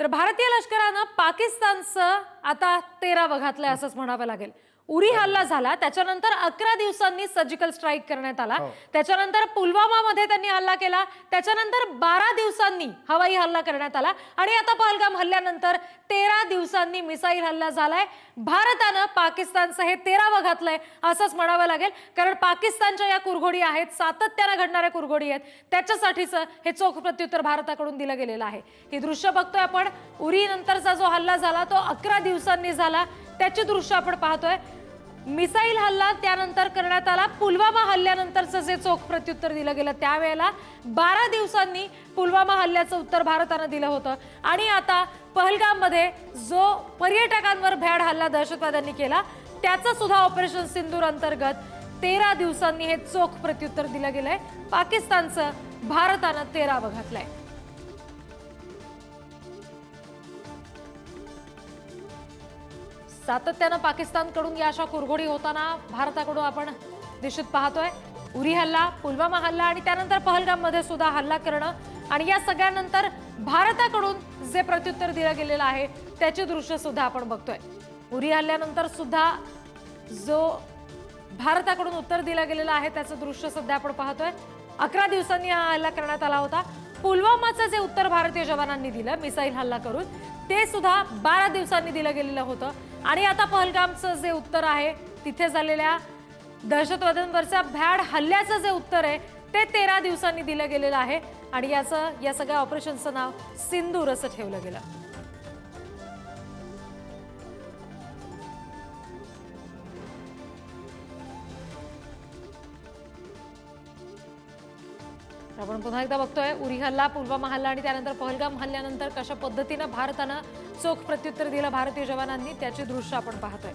तर भारतीय लष्करानं पाकिस्तानचं आता तेरावं घातलंय असंच म्हणावं लागेल. उरी हल्ला झाला त्याच्यानंतर अकरा दिवसांनी सर्जिकल स्ट्राईक करण्यात आला. त्याच्यानंतर पुलवामामध्ये त्यांनी हल्ला केला. त्याच्यानंतर बारा दिवसांनी हवाई हल्ला करण्यात आला. आणि आता पहलगाम हल्ल्यानंतर तेरा दिवसांनी मिसाईल हल्ला झालाय. भारतानं पाकिस्तानचं हे तेरावं घातलंय असंच म्हणावं लागेल. कारण पाकिस्तानच्या या कुरघोडी आहेत सातत्यानं घडणाऱ्या कुरघोडी आहेत त्याच्यासाठीच हे चोख प्रत्युत्तर भारताकडून दिलं गेलेलं आहे. ही दृश्य बघतोय आपण. उरी नंतरचा जो हल्ला झाला तो अकरा दिवसांनी झाला त्याची दृश्य आपण पाहतोय. मिसाईल हल्ला त्यानंतर करण्यात आला. पुलवामा हल्ल्यानंतरचं जे चोख प्रत्युत्तर दिलं गेलं त्यावेळेला बारा दिवसांनी पुलवामा हल्ल्याचं उत्तर भारतानं दिलं होतं. आणि आता पहलगाममध्ये जो पर्यटकांवर भ्याड हल्ला दहशतवाद्यांनी केला त्याचं सुद्धा ऑपरेशन सिंदूर अंतर्गत तेरा दिवसांनी हे चोख प्रत्युत्तर दिलं गेलंय. पाकिस्तानचं भारतानं तेरावं घातलंय. सातत्यानं पाकिस्तानकडून या अशा कुरघोडी होताना भारताकडून आपण निश्चित पाहतोय. उरी हल्ला पुलवामा हल्ला आणि त्यानंतर पहलगाममध्ये सुद्धा हल्ला करणं आणि या सगळ्यानंतर भारताकडून जे प्रत्युत्तर दिलं गेलेलं आहे त्याचे दृश्य सुद्धा आपण बघतोय. उरी हल्ल्यानंतर सुद्धा जो भारताकडून उत्तर दिलं गेलेलं आहे त्याचं दृश्य सध्या आपण पाहतोय. अकरा दिवसांनी हा हल्ला करण्यात आला होता. पुलवामाचं जे उत्तर भारतीय जवानांनी दिलं मिसाईल हल्ला करून ते सुद्धा बारा दिवसांनी दिलं गेलेलं होतं. आणि आता पहलगामचं जे उत्तर आहे तिथे झालेल्या दहशतवाद्यांवरच्या भ्याड हल्ल्याचं जे उत्तर आहे ते तेरा दिवसांनी दिलं गेलेलं आहे. आणि याचं या सगळ्या ऑपरेशनचं नाव सिंदूर असं ठेवलं गेलं. आपण पुन्हा एकदा बघतोय उरी हल्ला पुलवामा हल्ला आणि त्यानंतर पहलगाम हल्ल्यानंतर कशा पद्धतीनं भारतानं चोख प्रत्युत्तर दिलं भारतीय जवानांनी त्याची दृश्य आपण पाहतोय